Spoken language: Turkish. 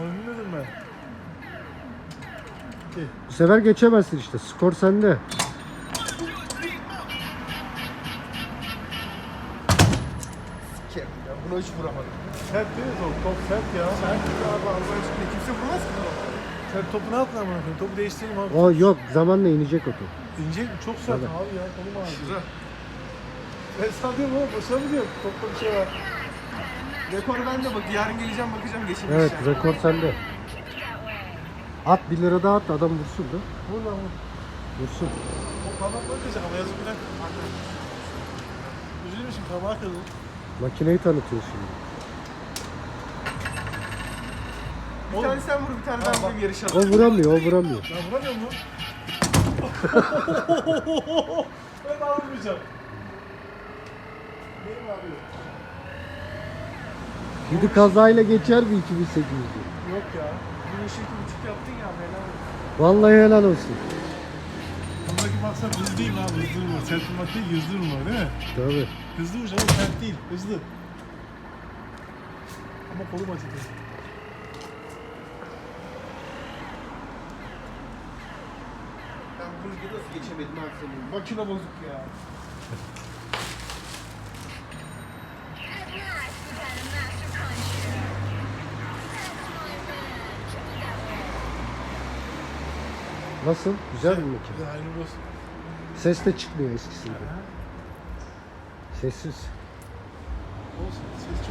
Onu ben. Bu sefer geçemezsin işte. Skor sende. Sikerim ya. Buna hiç vuramadım. Sert değil mi top? Top sert ya. Sen abi Allah aşkına kimse vurmaz ki bunu. Sen topu ne yaptın amına koyayım? Topu değiştirelim abi. O yok zamanla inecek o top. İnce çok sert abi ya. Kolum ağrıyor. Ben sanıyorum oğlum. Başarabiliyorum. Topta bir şey var. Rekoru ben de bak. Yarın geleceğim bakacağım geçirmiş Evet yani. rekor sende. At 1 lira daha at adam vursun da. Vur lan vur. Vursun. O parmak bakacak ama yazık günah. Üzülmüşüm parmağı kırdı. Makineyi tanıtıyor şimdi. Bir tane sen vur bir tane ben vurayım O yarışalım. vuramıyor o vuramıyor. Ben vuramıyor mu? ben almayacağım. Neyim abi? Gidi kazayla geçer mi 2800'ü? Yok ya. Bir işi iki buçuk yaptın ya helal olsun. Vallahi helal olsun. Bundaki maksat hızlı değil abi hızlı vurma. Sert vurmak değil hızlı vurma değil mi? Tabii. Hızlı vuracağım ama sert değil hızlı. Ama kolum acıdı. Ben bunu nasıl geçemedim abi senin? Makine bozuk ya. Nasıl? Güzel bir makine. Güzel hayırlı olsun. Ses de çıkmıyor eskisi gibi. Sessiz. Olsun. Ses çok